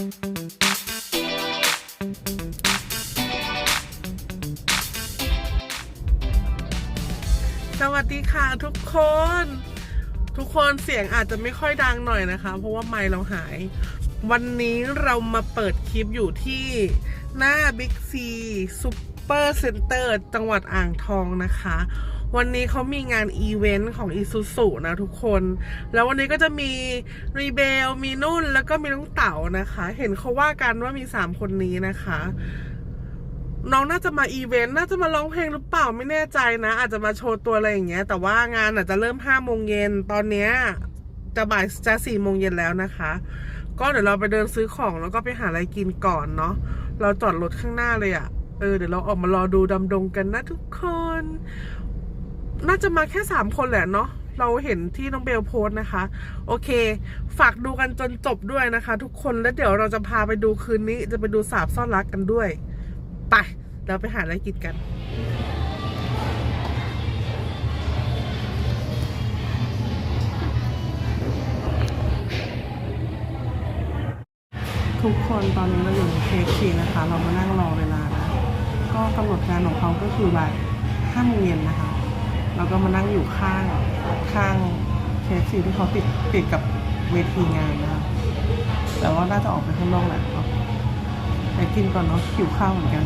สวัสดีค่ะทุกคน ทุกคนเสียงอาจจะไม่ค่อยดังหน่อยนะคะ เพราะว่าไมค์เราหาย วันนี้เรามาเปิดคลิปอยู่ที่หน้า Big C Super Center จังหวัดอ่างทองนะคะ วันนี้เขามีงานอีเวนต์ของ i s u z u นะทุกคน แล้ววันนี้ก็จะมีรีเบล มีนุ่นแล้วก็มีน้องเต๋านะคะ เห็นเขาว่ากันว่ามี3คนนี้นะคะ น้องน่าจะมาอีเวนต์น่าจะมาร้องเพลงหรือเปล่าไม่แน่ใจนะ อาจจะมาโชว์ตัวอะไรอย่างเงี้ย แต่ว่างานอาจจะเริ่มห้าโมงเย็นตอนเนี้ยจะบ่ายจะสี่โมงเย็นแล้วนะคะ ก็เดี๋ยวเราไปเดินซื้อของแล้วก็ไปหาอะไรกินก่อนเนาะเราจอดรถข้างหน้าเลยอะ่ะเออเดี๋ยวเราออกมารอดูดำดงกันนะทุกคน น่าจะมาแค่สามคนแหละเนาะเราเห็นที่น้องเบลโพสนะคะ โอเค ฝากดูกันจนจบด้วยนะคะ ทุกคนแล้วเดี๋ยวเราจะพาไปดูคืนนี้ จะไปดูสาบซ่อนรักกันด้วย ไป เราไปหาอะไรกินกันทุกคนตอนนี้เราอยู่เคฟีนะคะ เรามานั่งรอเวลานะ ก็กำหนดการของเขาก็คือบ่ายห้าโมงเย็นนะคะ แล้วก็มานั่งอยู่ข้างข้างเคฟีที่เขาติดติดกับเวทีงานนะแต่ว่าน่าจะออกไปข้างนอกแหละไปกินก่อนเนาะหิวข้าวเหมือนกัน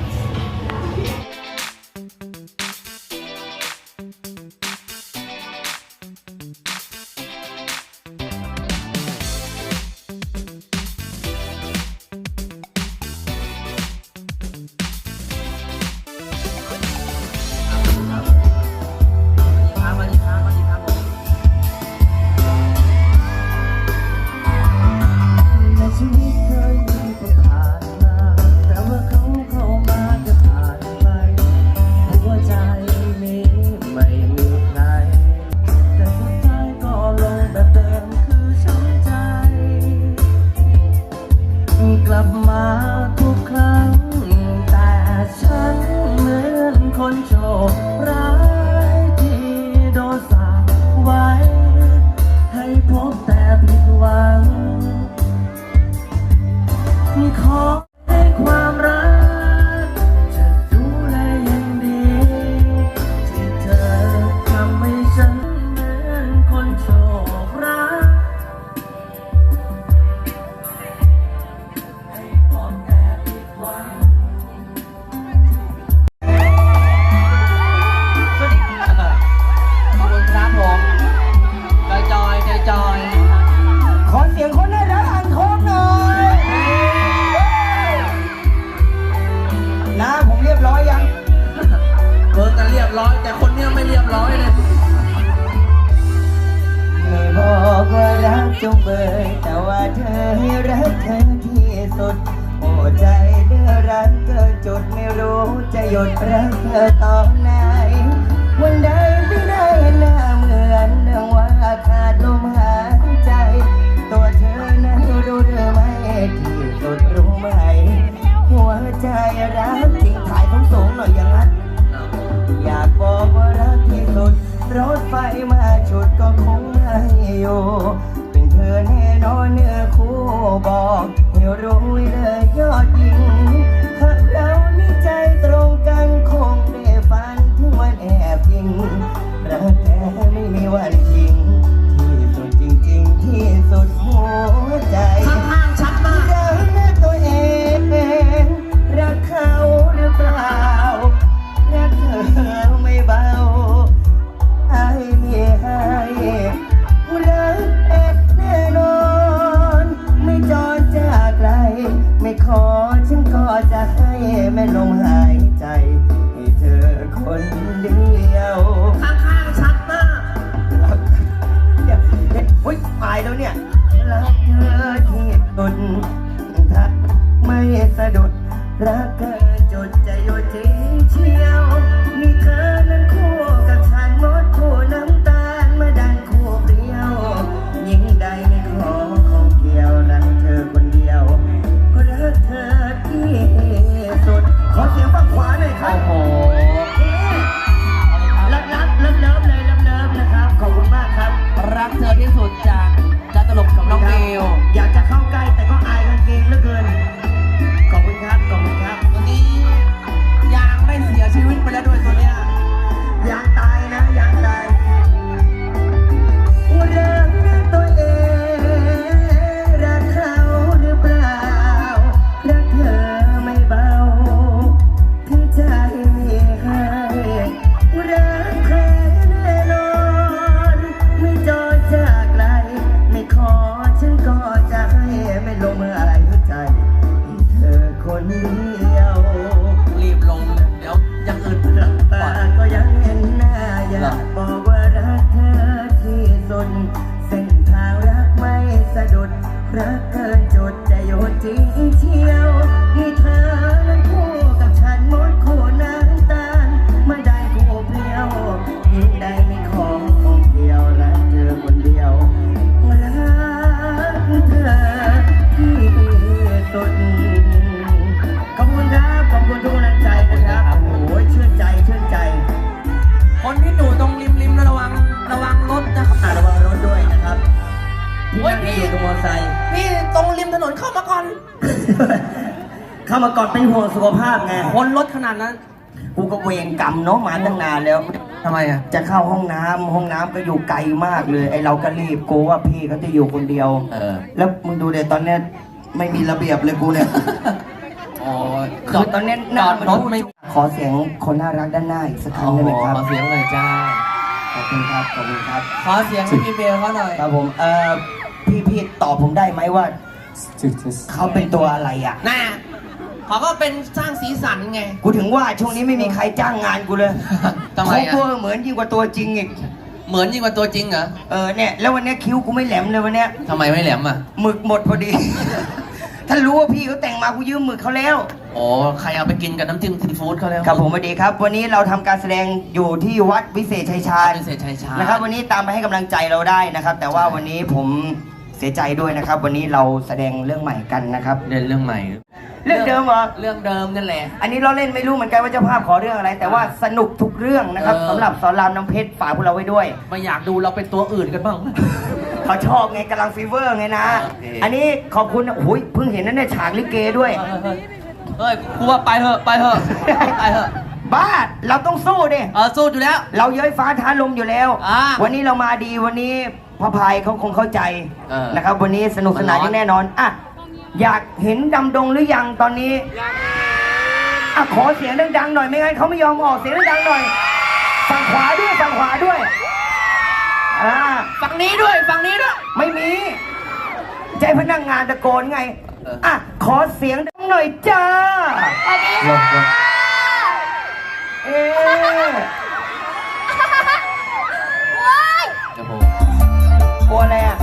รักจริงถ่ายท้องสูงหน่อยอย่างนั้น อยากบอกว่ารักที่สุด รถไฟมาฉุดก็คงไม่อยู่ เป็นเธอแน่นอนเนื้อคู่บอกให้รู้ไว้เลย อยากบอกว่ารักเธอที่สุดเส้นทางรักไม่สะดุดรัก นนเข้ามาก่อน เข้ามาก่อนเป็นห่วงสุขภาพไง คนรถขนาดนั้น กูก็เวรกรรมเนาะมาตั้งนานแล้ว ทำไมอะ จะเข้าห้องน้ำห้องน้ำก็อยู่ไกลมากเลย ไอเราก็รีบกลัวว่าพี่เขาจะอยู่คนเดียว เออ แล้วมึงดูเดี๋ยวตอนเนี้ยไม่มีระเบียบเลยกูเนี่ย อ๋อคือตอนเนี้ยจอดรถไม่ขอเสียงคนน่ารักด้านหน้าอีกสักครั้โอ้งได้โหไหมครับ ขอเสียงหน่อยจ้า ขอบคุณครับ ขอบคุณครับ ขอเสียงให้พี่เบลเขาหน่อย ครับผม เอ่อ พี่พี่ตอบผมได้ไหมว่า เขาเป็นตัวอะไรอะ น่าเขาก็เป็นสร้างสีสันไง กูถึงว่าช่วงนี้ไม่มีใครจ้างงานกูเลยทำไมอะเขาตัวเหมือนยิ่งกว่าตัวจริงอีก เหมือนยิ่งกว่าตัวจริงเหรอเออเนี่ยแล้ววันเนี้ยคิ้วกูไม่แหลมเลยวันเนี้ยทำไมไม่แหลมอะหมึกหมดพอดี ถ้ารู้ว่าพี่เขาแต่งมากูยืมหมึกเขาแล้วโอ้ใครเอาไปกินกับน้ำจิ้มซีฟู้ดเขาแล้วครับผมสวัสดีครับ วันนี้เราทำการแสดงอยู่ที่วัดวิเศษชัยชาญพิเศษชัยชาญนะครับ วันนี้ตามไปให้กำลังใจเราได้นะครับ แต่ว่าวันนี้ผม เสียใจด้วยนะครับ วันนี้เราแสดงเรื่องใหม่กันนะครับ เล่นเรื่องใหม่ เรื่องเดิมเหรอ เรื่องเดิมนั่นแหละ อันนี้เราเล่นไม่รู้เหมือนกันว่าเจ้าภาพขอเรื่องอะไร แต่ว่าสนุกทุกเรื่องนะครับเออ สำหรับสอนรามน้ำเพชรฝากพวกเราไว้ด้วย ไม่อยากดูเราเป็นตัวอื่นกันบ้าง เขาชอบไงกำลังฟีเวอร์ไงนะ โอเค อันนี้ขอบคุณนะโอ้ยเพิ่งเห็นนั่นเนี่ยฉากลิเกด้วย เฮ้ยเฮ้ยกูว่าไปเถอะไปเถอะไปเถอะ บ้า เราต้องสู้ดิ เออสู้อยู่แล้ว เราเย้ยฟ้าท้าลมอยู่แล้ว อ่าวันนี้เรามาดีวันนี้พระพายเขาคงเข้าใจเออนะครับ วันนี้สนุกสนานมันร้อน อย่างแน่นอนอะอยากเห็นดำดงหรือยังตอนนี้อะขอเสียงดังๆหน่อยไม่งั้นเขาไม่ยอมออกเสียงดังๆหน่อยฝั่งขวาด้วยฝั่งขวาด้วยอ่าฝั่งนี้ด้วยฝั่งนี้ด้วย ไม่มีใจพนักงานตะโกนไงเอออ่อะขอเสียงดังหน่อยจ้า ลงลง เอ๊ะโอ้โหกลัวอะไรอะ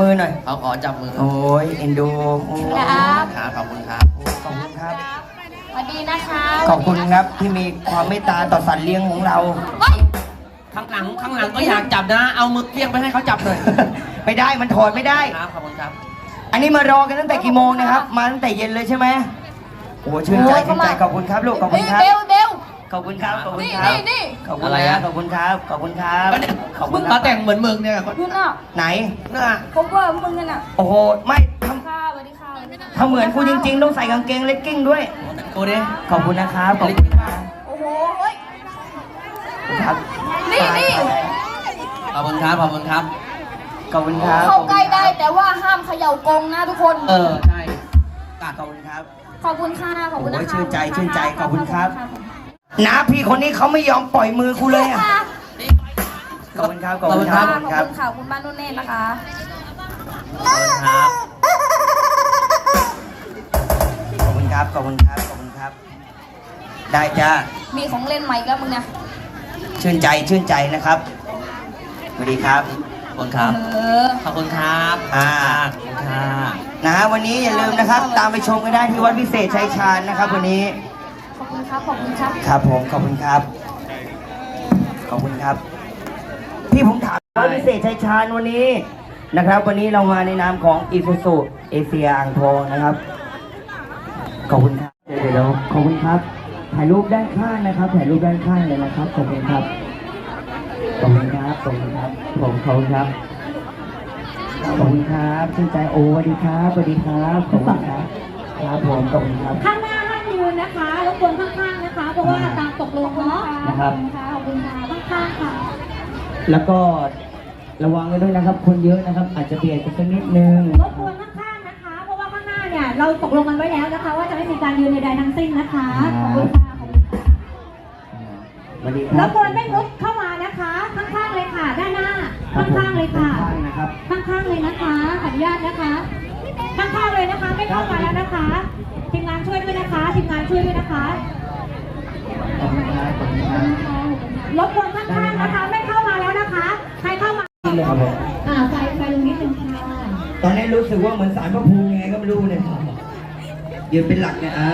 มือหน่อย เขาขอจับมือโอ้ยเอ็นดูโอ้ยครับครับขอบคุณครับ ขอบคุณครับ สวัสดีนะคะขอบคุณครับที่มีความเมตตาต่อสัตว์เลี้ยงของเรา เฮ้ยข้างหลังข้างหลังก็อยากจับนะ เอามือเกี้ยงไปให้เขาจับหน่อยไม่ได้มันถอดไม่ได้ ครับขอบคุณครับ อันนี้มารอกันตั้งแต่กี่โมงนะครับ มาตั้งแต่เย็นเลยใช่ไหมโอ้ชื่นใจชื่นใจขอบคุณครับลูกขอบคุณครับ เบลเบล ขอบคุณครับขอบคุณนี่ครับนี่นี่ขอบคุณอะไรนะอะ ขอบคุณครับขอบคุณครับก็เนี่ยขอบคุมึณงครัมาบแต่งเหมือนมึงเนี่ยคนนู่นน่ะไหนเนี่ยผมว่ามึงกันน่ะโอ้โหไม่ทค่ะสวัสดีค่ะำถ้าเหมือนกูจริง ๆ ต้องใส่กางเกงเลกกิ้งด้วยกูดิขอบคุณนะครับขอบคุณครับโอ้โหเฮ้ย ครับนี่นี่ ขอบคุณครับขอบคุณครับ ขอบคุณครับเข้าใกล้ได้แต่ว่าห้ามเขย่ากรงนะทุกคน เออใช่กัดขอบคุณครับ ขอบคุณค่ะขอบคุณนะโอ้ยคะชื่นใจชื่นใจขอบคุณครับ ขอณ น้าพี่คนนี้เขาไม่ยอมปล่อยมือกูเลยอะค่ะขอบคุณครับขอบคุณคขรัอบบขอบคุณครับคุณค่ะคุณบ้านนุ่นเนตรนะคะขอบคุณครับขอบคุณครับขอบคุณครับขอบคุณครับ ได้จ้ามีของเล่นใหม่อีกแล้วมึงเนี่ยชื่นใจชื่นใจนะครับสวัสดีครับ ขอบคุณครับ เออ ขอบคุณครับอ่า ขอบคุณค่ะนะฮะวันนี้อย่าลืมนะครับ ตามไปชมกันได้ที่วัดวิเศษชัยชาญนะครับ วันนี้ขอบ คุณครับขอบคุณครับ ครับผมขอบคุณครับ ขอบคุณครับ พี่ผมถามวัดวิเศษชัยชาญวันนี้นะครับ วันนี้เรามาในนามของอีซูซูเอเชียอ่างทองนะครับ ขอบคุณครับเดี๋ยวเดี๋ยวขอบคุณครับ ถ่ายรูปด้านข้างนะครับถ่ายรูปด้านข้างเลยนะครับขอบคุณครับขอบคุณครับขอบคุณครับผมขอบคุณครับขอบคุณครับชื่นใจโอสวัสดีครับสวัสดีครับขอบคุณครับ ครับผมขอบคุณครับ ข้างหน้าห้ามยืนนะคะรบกวนข้างๆนะคะ เพราะว่าตามตกลงเนาะนะครับ ขอบคุณค่ะข้างๆค่ะ แล้วก็ระวังกันด้วยนะครับ คนเยอะนะครับ อาจจะเบียดกันสักนิดนึงรบกวนข้างๆนะคะ เพราะว่าข้างหน้าเนี่ยเราตกลงกันไว้แล้วนะคะ ว่าจะไม่มีการยืนใดๆทั้งสิ้นนะคะขอบคุณค่ะขอบคุณค่ะสวัสดีครรับบกวนไม่ลุกเข้ามานะคะ ข้างๆเลยค่ะด้านหน้าข้างๆเลยค่ะข้างๆนะครับข้างๆเลยนะคะขออนุญาตนะคะข้างๆเลยนะคะ ไม่เข้ามาแล้วนะคะทีม งานช่วยด้วยนะคะทีมงานช่วยด้วยนะคะขอบคุณครับขอบคุณครับรบกวนข้างๆนะคะ ไม่เข้ามาแล้วนะคะ ใครเข้ามานี่เลยครับผมอ่าไฟไฟตรงนี้เป็นค่ะตอนนี้รู้สึกว่าเหมือนสารพระภูมิยังไงก็ไม่รู้เนี่ยยืนเป็นหลักเนี่ยอ่า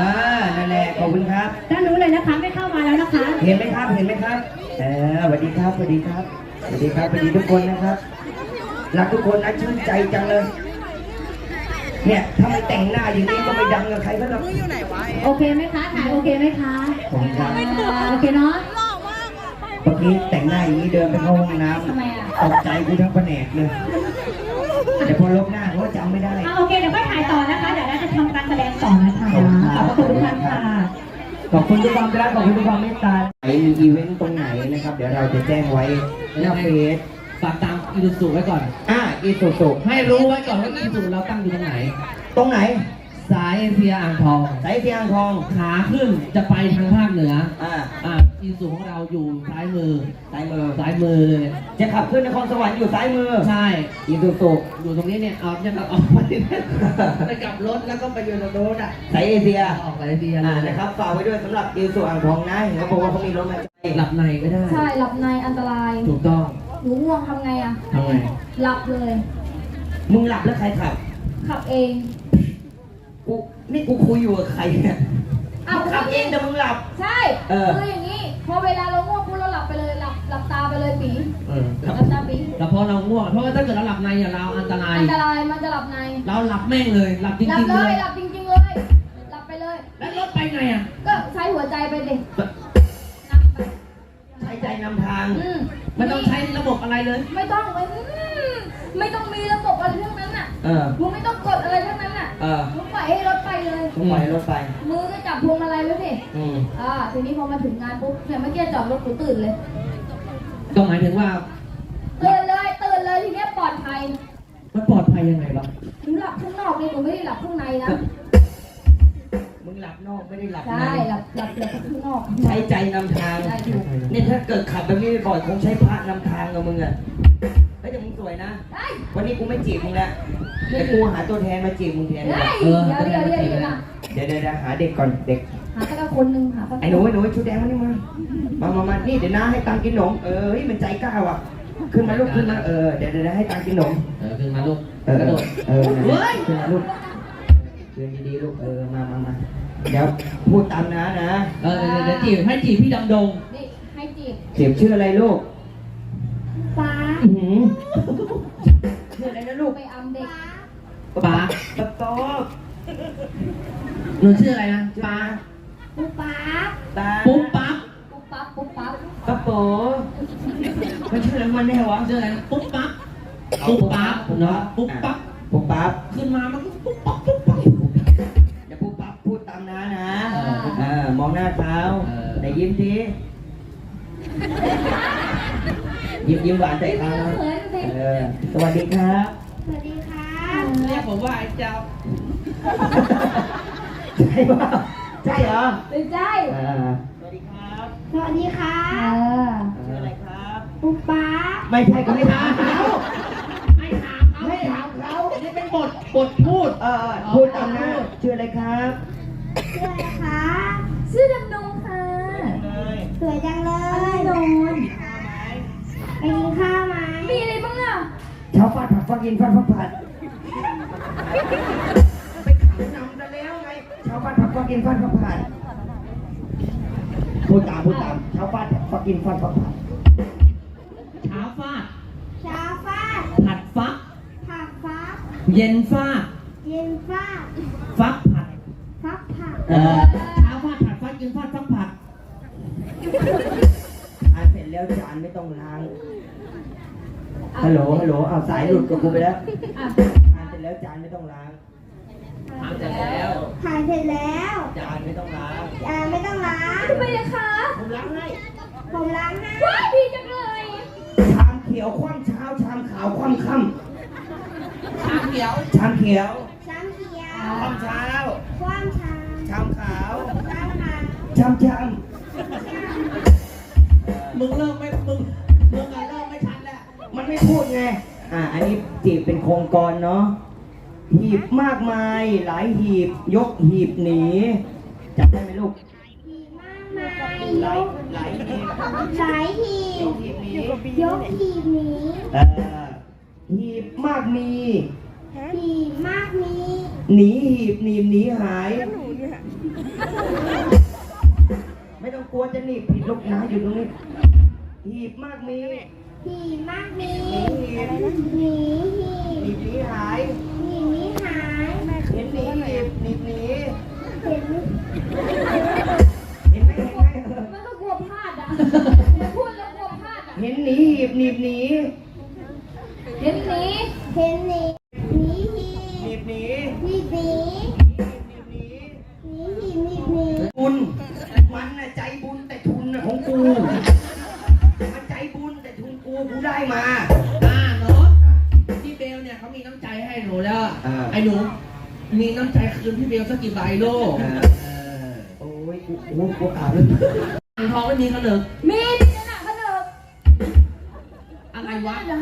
นั่นแหละขอบคุณครับด้านนู้นเลยนะคะไม่เข้ามาแล้วนะคะ เห็นไหมครับเห็นไหมครับเออสวัสดีครับสวัสดีครับสวัสดีครับสวัสดีทุกคนนะครับรักทุกคนนะชื่นใจจังเลย เนี่ยถ้าไม่แต่งหน้าอย่างนี้ก็ไม่ดังกับใครก็หรอกโอเคไหมคะถ่ายโอเคไหมคะขอบคุณครับอ่าโอเคเนาะเมื่อกี้แต่งหน้าอย่างนี้เดินไปเข้าห้องน้ำทำไมอะตกใจกูทั้งแผนกเลยแต่พอลบหน้าเขาก็จำไม่ได้ อ่าโอเคเดี๋ยวค่อยถ่ายต่อนะคะ เดี๋ยวเราจะทำการแสดงต่อนะคะขอบคุณคขรัอบบ พระคุณทุกท่านค่ะ ขอบคุณทุกความรักขอบคุณทุกความเมตตาไหนมีอีเวนต์ตรงไหนนะครับ เดี๋ยวเราจะแจ้งไว้หน้าเฟซฝากตาม อีซูซูไว้ก่อน อ่าอีสุสุให้รู้ไว้ก่อนว่าอีซูซูเราตั้งอยู่ตรงไหน ตรงไหน สายเอเชียอ่างทอง สายเทียงทอง ขาขึ้นจะไปทางภาคเหนือ อ่าอ่าอีซูซูของเราอยู่ซ้ายมือ ซ้ายมือ ซ้ายมือเลย จะขับขึ้นนครสวรรค์อยู่ซ้ายมือ ใช่ อีสุสุอยู่ตรงนี้เนี่ย เอายังเอาออกไปไปกลับรถแล้วก็ไปอยู่ตรงโน้นอะสายเอเชียออกสายเอเชียเลอ่ายนะครับฝากไว้ด้วยสำหรับอีสุอ่างทองนะเห็นเขาบอกว่าเขามีรถมาให้หลับในไม่ได้ ใช่หลับในอันตราย ถูกต้อง หนูง่วงทำไงอะทำไงหลับเลย มึงหลับแล้วใครขับ ขับเอง กูนี่กูคุยอยู่กับใครเนี่ยอ้าวมึงขับเองแต่มึงหลับ ใช่เออ คืออย่างนี้ พอเวลาเราง่วงปุ๊บเราหลับไปเลยหลับหลับตาไปเลยปีเออหลับตาปีแล้วพอเราง่วงเพราะว่าถ้าเกิดเราหลับในเนี่ยเราอันตราย อันตรายมันจะหลับใน เราหลับแม่งเลยหลับจหลับริงๆเลเลยยหลับจริงๆเลย หลับไปเลย แล้วรถไปไงอะก็ใช้หัวใจไปดินั่งไปใช้ใจนำทางอืมไม่ต้องใช้ระบบอะไรเลย ไม่ต้องอืมไม่ต้องมีระบบอะไรทั้งนั้นน่ะเออ มึงไม่ต้องกดอะไรทั้งนั้นน่ะเออมึงปล่อยให้รถไปเลย ต้องปล่อยให้รถไป มือก็จับพวงมาลัยไว้สิอืม อ่าทีนี้พอมาถึงงานปุ๊บเนี่ยเมื่อกี้จอดรถกูตื่นเลยก็หมายถึงว่า ตื่นเลยตื่นเลยทีเนี้ยปลอดภัยมันปลอดภัยยังไงวะ หนูหลับข้างนอกนี่หนูไม่ได้หลับข้างในนะมึง หลับนอกไม่ได้หลับในใช่หลับหลับหลับข้างนอกใช้ใจนำทางใช่ถูกเนี่ยถ้าเกิดขับแบบนี้บ่อยๆคงใช้พระนำทางกับมึงอะเฮ้ยแต่มึงสวยนะ ได้วันนี้กูไม่จีบมึงแล้วแต่กูหาตัวแทนมาจีบมึงแทนดีกได้ว่าเดี๋ยวเดี๋ยวเดี๋ยวเดี๋ยวนะเดี๋ยวเดี๋ยวเดี๋ยวหาเด็กก่อนเด็ก หาตะกคนหนึ่งค่ะสักคไอ้หนูไอ้หนูชุดแดงมานี่มา มามามานี่เดี๋ยวน้าให้ตังค์กินขนม เออเฮ้ยมันใจกล้าว่ะ ขึ้นมาลูกขึ้นมา เออ เดี๋ยวเดี๋ยวให้ตังค์กินขนม เออขึ้นมาลูกเออกระโดด เออเฮ้ย ขึ้นมาลูกเดินดีๆลูก เออ มามามา เดี๋ยวพูดตามน้านะเออเดี๋ยวเดี๋ยวจีบให้จีบพี่ดำดง นี่ให้จีบเสียบชื่ออะไรลูกฟ้าอื้อหือชื่ออะไรนะลูกไปอำเด็กป๊าปะตอบหนูชื่ออะไรนะป๊าปุ๊บปั๊บตาปุ๊บปั๊บปุ๊บปั๊บปุ๊บปั๊บปะโปมันชื่ออะไรมันแน่วะชื่ออะไรนะปุ๊บปั๊บปุ๊บปั๊บเนาะปุ๊บปั๊บปุ๊บปั๊บขึ้นมามันก็ปุ๊บปั๊บปุ๊บปั๊บ ตามน้านะเออ เออมองหน้าเท้าเออไหนยิ้มทียิ้มยิ้มหวานใส่ตานะเขินสิเออสวัสดีครับ สวัสดีค่ะเรียกผมว่าไอ้เจ้าใช่ป่ะใช่เหรอเป็นใจเออสวัสดีครับสวัสดีค่ะชื่ออะไรครับปุ๊บปั๊บไม่ใช่ก็ไม่ถามเขาไม่ถามเขาไม่ถามเขานี่เป็นบทบทพูด เออพูดตามนะชื่ออะไรครับ ชื่ออะไรคะชื่อดำดงค่ะเลยสวยจังเลยโดนไปกินข้าวไหมมีอะไรบ้างอะเช้าฟาดผัดฟักกินฟาดฟักผัดไปขายนำกันแล้วไงเช้าฟาดผัดฟักกินฟาดฟักผัดพูดตามพูดตามเช้าฟาดผัดฟักกินฟาดฟักผัดเช้าฟาดชาฟาดผัดฟักผักฟักเย็นฟาดเย็นฟาดฟักผัดฟักผัก เออเช้าฟาดผัดฟักเย็นฟาดฟักผัดทานเสร็จแล้วจานไม่ต้องล้าง ฮัลโหล ฮัลโหลเอาสายหลุดกับกูไปแล้วทานเสร็จแล้วจานไม่ต้องล้างทำเสร็จแล้วถ่ายเสร็จแล้วจานไม่ต้องล้าง อ่าไม่ต้องล้าง ทำไมอะคะผมล้างให้ ผมล้างให้ว้ายดีจังเลยชามเขียวคว่ำเช้า ชามขาวคว่ำค่ชาเขียวำชามเขียว ช้ำเขียว คว่ำเช้า ชามชามมึงเริ่มไม่มึงมึงอะเริ่มไม่ทันแล้วมันไม่พูดไงอ่าอันนี้จีบเป็นโครงกรเนาะหีบมากมายหลายหีบยกหีบหนีจับได้ไหมลูกดีมากมายหลายหลายหีบหลายหียบกหีบหนียกหีบนี้เออหีบมากมีหีบมากมีหนีหีบหนีบหนีหาย ไม่ต้องกลัวจะหนีบผิดลูกนะอยู่ตรงนี้หีบมากมีหีบมากมีหีบหนีหีหนีบบหนีหายหีบนี้หายเห็นหนีหีบหนีบหนีเห็นเห็นไหมเห็นไหมมันก็กลัวพลาดอะพูดแล้วกลัวพลาดอะเห็นหนีหีบหนีบหนี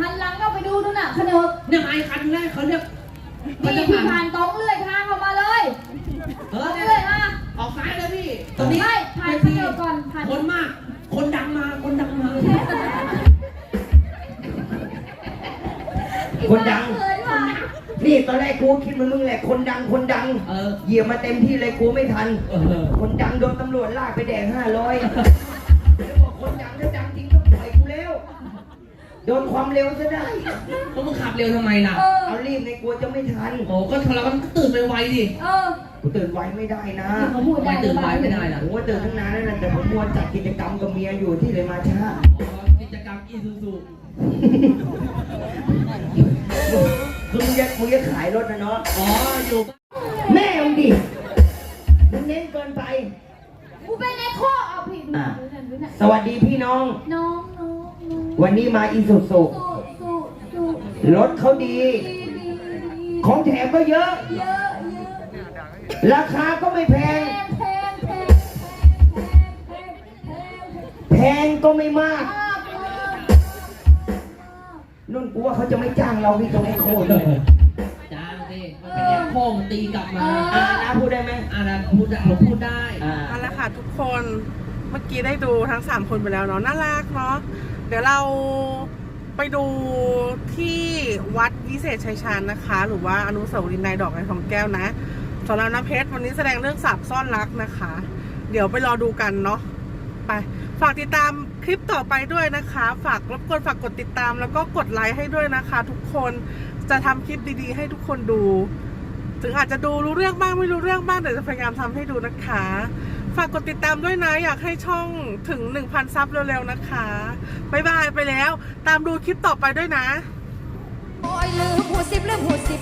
หันหลังก็ไปดูนู่นน่ะขนมเนี่ยไอ้คันแรกเขาเรียกมันนี่จะพี่ผ่านผ่านตองเลื่อยทางออกมาเลยเอตอองเนี่ยเลื่อยมาออกซ้ายเลยพี่ตรงนี้ไม่ผ่านขนมก่อนผ่านคนมาก คนดังมาคนดังมา คนดัง เขินว่ะนี่ตอนแรกกูคิดเหมันมึงแหละคนดังคนดังเออ เหยียบมาเต็มที่เลยกูไม่ทัน เออคนดังโดนตำรวจลากไปแดงห้าร้อย โดนความเร็วซะได้เพราะมึงขับเร็วทำไมล่ะ เออ เอารีบในกลัวจะไม่ทัน โอ้ก็เราก็ตื่นไปไวดิเออกูตื่นไวไม่ได้นะเขาพูดทำไมได้ตื่นไวไม่ได้ล่ะผมว่าตื่นตั้งนานแล้วนะแต่ผมมัวจัดกิจกรรมกับเมียอยู่ที่เลยมาช้า อ๋อกิจกรรมอีซูซูคือมึงจะมึงจะขายรถนะเนาะ อ๋ออยู่บ้านแม่มึงดิมึงเน้นเกินไป กูเป็นไอ้ข้อเอาผิดอะดูหน่อยดูหน่อยสวัสดีพี่น้อง น้องน้องน้อง วันนี้มาอีสุสุสู้สู้สู้รถเขาดีดีดีดี ของแถมก็เยอะเยอะเยอะ ราคาก็ไม่แพแพงงแพงแพงแพงแพงแพงแพงก็ไม่มากมากมาก นุ่นกูว่าเขาจะไม่จ้างเราพี่ตรงไอ้โคตรเลยจ้างสิเออโค้งตีกลับมาเออ่าน้าพูดได้ไหมอ่านะพูดได้ผมพูดได้อ่านั่นแหละค่ะทุกคน เมื่อกี้ได้ดูทั้ง 3 คนไปแล้วเนาะ น่ารักเนาะ เดี๋ยวเราไปดูที่วัดวิเศษชัยชาญนะคะ หรือว่าอนุสาวรีย์นายดอกในทองแก้วนะสำหรับน้ำเพชรวันนี้แสดงเรื่องสาบซ่อนรักนะคะ เดี๋ยวไปรอดูกันเนาะไปฝากติดตามคลิปต่อไปด้วยนะคะ ฝากรบกวนฝากกดติดตาม แล้วก็กดไลค์ให้ด้วยนะคะ ทุกคนจะทำคลิปดีๆ ให้ทุกคนดู ถึงอาจจะดูรู้เรื่องบ้างไม่รู้เรื่องบ้างแต่จะพยายามทำให้ดูนะคะ ฝากกดติดตามด้วยนะ อยากให้ช่องถึง 1,000 ซับเร็วๆนะคะบ๊ายบายไปแล้ว ตามดูคลิปต่อไปด้วยนะ โอ้ยลืมหูสิบลืมหูสิบ